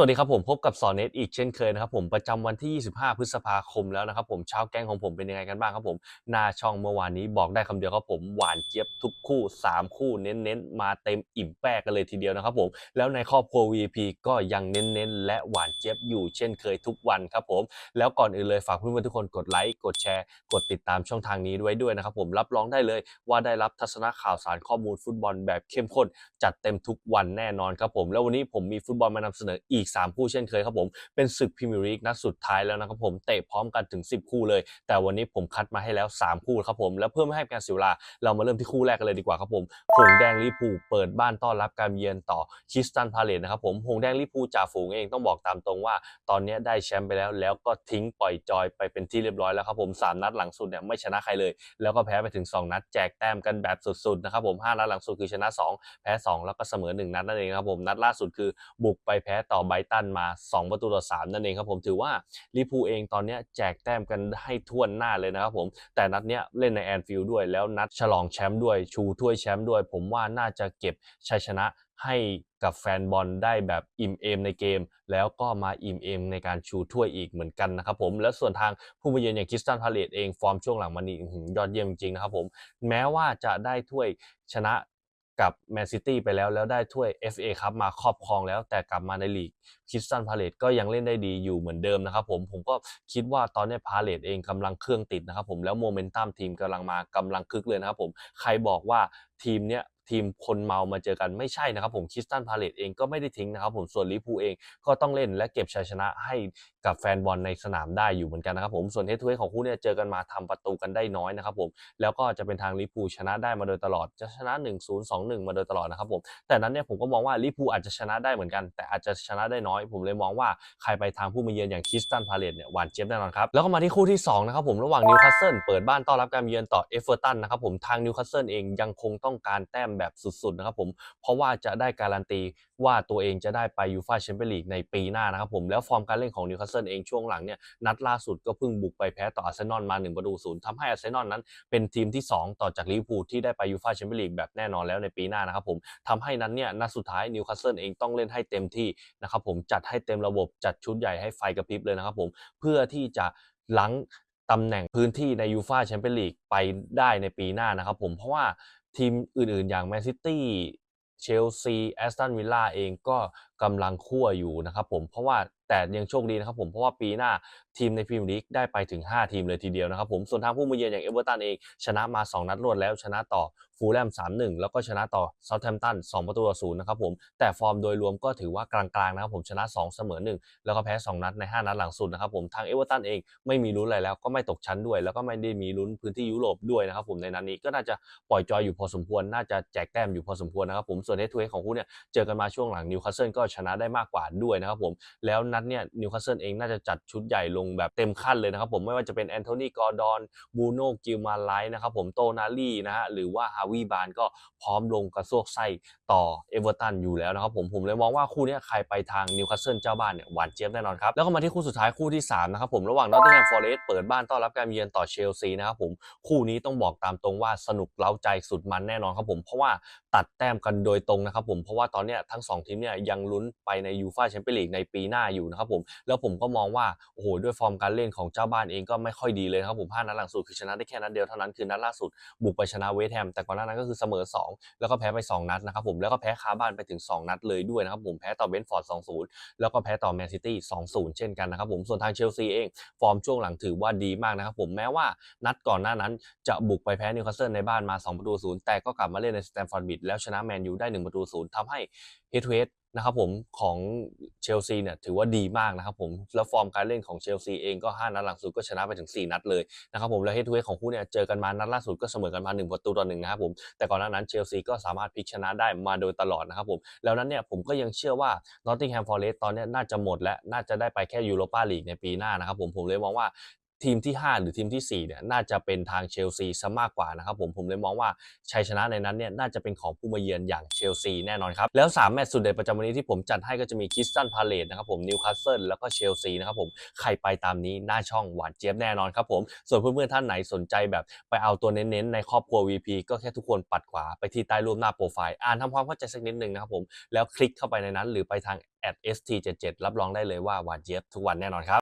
สวัสดีครับผมพบกับสอนเน็ตอีกเช่นเคยนะครับผมประจำวันที่ 25 พฤษภาคมแล้วนะครับผมเช้าแกงของผมเป็นยังไงกันบ้างครับผมหน้าช่องเมื่อวานนี้บอกได้คำเดียวครับผมหวานเจี๊ยบทุกคู่ 3 คู่เน้นๆมาเต็มอิ่มแป้กันเลยทีเดียวนะครับผมแล้วในครอบครัว VP ก็ยังเน้นๆและหวานเจี๊ยบอยู่เช่นเคยทุกวันครับผมแล้วก่อนอื่นเลยฝากเพื่อนๆทุกคนกดไลค์กดแชร์ กดติดตามช่องทางนี้ไว้ด้วยนะครับผมรับรองได้เลยว่าได้รับทัศนะข่าวสารข้อมูลฟุตบอลแบบเข้มข้น จัดเต็มทุกวันแน่นอนครับผมแล้ววันนี้ผมมีฟุตบอลมานำเสนออีก3 คู่เช่นเคยครับผม เป็นศึกพรีเมียร์ลีกนัดสุดท้ายแล้วนะครับผมเตะพร้อมกันถึง 10 คู่เลย แต่วันนี้ผมคัดมาให้แล้ว 3 คู่ครับผมแล้วเพื่อไม่ให้การเสียเวลาเรามาเริ่มที่คู่แรกกันเลยดีกว่าครับผมหงแดงลิเวอร์พูลเปิดบ้านต้อนรับการเยือนต่อคิสตันพาเลตนะครับผมหงแดงลิเวอร์พูลจ่าฝูงเองต้องบอกตามตรงว่า ตอนนี้ได้แชมป์ไปแล้ว แล้วก็ทิ้งปล่อยจอยไปเป็นที่เรียบร้อยแล้วครับผมสามนัดหลังสุดเนี่ยไม่ชนะใครเลย แล้วก็แพ้ไปถึง 2 นัดแจกแต้มกันแบบสุดๆนะครับผม5นัดหลังสุดคือชนะ 2 แพ้ 2 แล้วก็เสมอ 1 นัดนั่นเองครับผมนัดล่าสุดคือบุกไปแพ้ต่อไบตันมา 2 ประตูต่อ 3 นั่นเองครับผมถือว่าลิเวอร์พูลเองตอนนี้แจกแต้มกันให้ทั่วหน้าเลยนะครับผมแต่นัดเนี้ยเล่นในแอนฟิลด์ด้วยแล้วนัดฉลองแชมป์ด้วยชูถ้วยแชมป์ด้วย ผมว่าน่าจะเก็บชัยชนะให้กับแฟนบอลได้แบบอิ่มเอมในเกม แล้วก็มาอิ่มเอมในการชูถ้วยอีกเหมือนกันนะครับผมและส่วนทางผู้มาเยือนอย่างคริสตันพาเลตเองฟอร์มช่วงหลังมันนี่ยอดเยี่ยมจริงๆนะครับผมแม้ว่าจะได้ถ้วยชนะ กับแมนซิตี้ไปแล้วแล้วได้ถ้วย FA ครับมาครอบครองแล้วแต่กลับมาในลีกคริสตันพาเลตก็ยังเล่นได้ดีอยู่เหมือนเดิมนะครับผมผมก็คิดว่าตอนนี้พาเลตเองกำลังเครื่องติดนะครับผมแล้วโมเมนตัมทีมกำลังมากำลังคึกเลยนะครับผมใครบอกว่าทีมเนี้ย ทีมคนเมามาเจอกันไม่ใช่นะครับผมคิสตันพาเลตเองก็ไม่ได้ทิ้งนะครับผมส่วนลิเวอร์พูเองก็ต้องเล่นและเก็บชัยชนะให้กับแฟนบอลในสนามได้อยู่เหมือนกันนะครับผมส่วนเฮดทูเฮดของคู่เนี่ยเจอกันมาทำประตูกันได้น้อยนะครับผมแล้วก็จะเป็นทางลิเวอร์พูชนะได้มาโดยตลอดจะชนะ 1-0 2-1 มาโดยตลอดนะครับผมแต่นั้นเนี่ยผมก็มองว่าลิเวอร์พูอาจจะชนะได้เหมือนกัน แต่อาจจะชนะได้น้อย ผมเลยมองว่าใครไปทางผู้มาเยือนอย่างคิสตันพาเลตเนี่ยหวานเจี๊ยบแน่นอนครับแล้วก็มาที่คู่ที่2นะครับผมระหว่างนิวคาสเซิลเปิดบ้านต้อนรับการเยือนต่อเอเวอร์ตันนะครับผมทางนิวคาสเซิลเองยังคงต้องการแต้มแบบสุดๆนะครับผมเพราะว่าจะได้การันตีว่าตัวเองจะได้ไปยูฟ่าแชมเปี้ยนลีกในปีหน้านะครับผมแล้วฟอร์มการเล่นของนิวคาสเซิลเองช่วงหลังเนี่ยนัดล่าสุดก็เพิ่งบุกไปแพ้ต่ออาร์เซนอลมา1ประตูศูนย์ทำให้อาร์เซนอลนั้นเป็นทีมที่ 2 ต่อจากลิเวอร์พูลที่ได้ไปยูฟ่าแชมเปี้ยนลีกแบบแน่นอนแล้วในปีหน้านะครับผมทำให้นั้นเนี่ยนัดสุดท้ายนิวคาสเซิลเองต้องเล่นให้เต็มที่นะครับผมจัดให้เต็มระบบจัดชุดใหญ่ให้ไฟกระพริบเลยนะครับผมเพื่อที่จะหลังตำแหน่งพื้นที่ในยูฟ่าแชมเปี้ยนลีกไปได้ในปีหน้านะครับผมเพราะว่า ทีมอื่นๆ อย่างแมนซิตี้ เชลซี แอสตันวิลล่าเองก็ กำลังคั่วอยู่นะครับผมเพราะว่าแต่ยังโชคดีนะครับผมเพราะว่าปีหน้าทีมในพรีเมียร์ลีกได้ไปถึง 5 ทีมเลยทีเดียวนะครับผมส่วนทางผู้มาเยือนอย่างเอเวอร์ตันเอง ชนะมา 2 นัดรวดแล้วชนะต่อฟูลแลม 3-1 แล้วก็ชนะต่อเซาท์แฮมป์ตัน 2 ประตูต่อ0นะครับผมแต่ฟอร์มโดยรวมก็ถือว่ากลางๆนะครับผมชนะ 2 เสมอ 1 แล้วก็แพ้ 2 นัดใน 5 นัดหลังสุดนะครับผมทางเอเวอร์ตันเองไม่มีลุ้นอะไรแล้วก็ไม่ตกชั้นด้วย แล้วก็ไม่ได้มีลุ้นพื้นที่ยุโรปด้วยนะครับผมในนัดนี้ก็น่าจะปล่อยจอยอยู่พอสมควร น่าจะแจกแต้มอยู่พอสมควรนะครับผมส่วนเฮดทูเฮดของคู่เนี่ยเจอกันมาช่วงหลังนิวคาสเซิลก็ชนะได้มากกว่าด้วยนะครับผมแล้วนัดเนี่ยนิวคาสเซิลเองน่าจะจัดชุดใหญ่ลงแบบเต็มขั้นเลยนะครับผมไม่ว่าจะเป็นแอนโทนีกอร์ดอนบูโน่กิลมาไลท์นะครับผมโตนาลี่นะฮะหรือว่าฮาวิบานก็พร้อมลงกระซวกไส้ต่อเอเวอร์ตันอยู่แล้วนะครับผมผมเลยมองว่าคู่นี้ใครไปทางนิวคาสเซิลเจ้าบ้านเนี่ยหวานเจี๊ยบแน่นอนครับแล้วก็มาที่คู่สุดท้ายคู่ที่3นะครับผมระหว่างนอตติงแฮมฟอร์เรสต์เปิดบ้านต้อนรับการเยือนต่อเชลซีนะครับผมคู่นี้ต้องบอกตามตรงว่าสนุกเล้าใจสุดมันแน่นอนครับผมเพราะว่าตัดแต้มกันโดยตรงนะครับผมเพราะว่าตอนเนี้ยทั้งสองทีมเนี่ยยังลุนไปในยูฟาแชมเปี้ยนลีกในปีหน้าอยู่นะครับผมแล้วผมก็มองว่าโอ้โหด้วยฟอร์มการเล่นของเจ้าบ้านเองก็ไม่ค่อยดีเลยครับผมห้านัดหลังสุดคือชนะได้แค่นัดเดียวเท่านั้นคือนัดล่าสุดบุกไปชนะเวสต์แฮมแต่ก่อนหน้านั้นก็คือเสมอ 2 แล้วก็แพ้ไป 2 นัดนะครับผมแล้วก็แพ้คาบ้านไปถึง 2 นัดเลยด้วยนะครับผมแพ้ต่อเบนฟอร์ด2-0 แล้วก็แพ้ต่อแมนซิตี้2-0 เช่นกันนะครับผมส่วนทางเชลซีเอง ฟอร์มช่วงหลังถือว่าดีมากนะครับผมแม้ว่านัดก่อนหน้านั้นจะบุกไปแพ้นิวคาสเซิลในบ้านมา2ประตูศูนย์แต่ก็กลับมาเล่นในสแตมฟอร์ดบิดแล้วชนะแมนยูได้1ประตูศูนย์ทำให้เฮดเฮดนะครับผมของเชลซีเนี่ยถือว่าดีมากนะครับผมแล้วฟอร์มการเล่นของเชลซีเองก็ 5 นัดหลังสุดก็ชนะไปถึง 4 นัดเลยนะครับผมแล้วเฮดทูเฮดของคู่เนี่ยเจอกันมานัดล่าสุดก็เสมอกันมา 1 ประตูต่อหนึ่งนะครับผมแต่ก่อนหน้านั้นเชลซีก็สามารถพลิกชนะได้มาโดยตลอดนะครับผมแล้วนั้นเนี่ยผมก็ยังเชื่อว่านอตติงแฮมฟอร์เรสต์ตอนนี้น่าจะหมดและน่าจะได้ไปแค่ยูโรปาลีกในปีหน้านะครับผมผมเลยมองว่า ทีมที่ 5 หรือทีมทีสี่ 4 เนี่ยน่าจะเป็นทางเชลซีซะมากกว่านะครับผมผมเลยมองว่าชัยชนะในนั้นเนี่ยน่าจะเป็นของผู้มาเยือนอย่างเชลซีแน่นอนครับแล้ว 3 แมตช์สุดเด็ดประจำวันนี้ที่ผมจัดให้ก็จะมีคิสตันพาเลตนะครับผมนิวคาสเซิลแล้วก็เชลซีนะครับผมใครไปตามนี้หน้าช่องหวานเจี๊ยบแน่นอนครับผมส่วนเพื่อนๆท่านไหนสนใจแบบไปเอาตัวเน้นๆในครอบครัว VP ก็แค่ทุกคนปัดขวาไปที่ใต้รูปหน้าโปรไฟล์อ่านทำความเข้าใจสักนิดนึงนะครับผมแล้วคลิกเข้าไปในนั้น หรือไปทาง @st77 รับรองได้เลยว่าหวานเจี๊ยบทุกวันแน่นอนครับ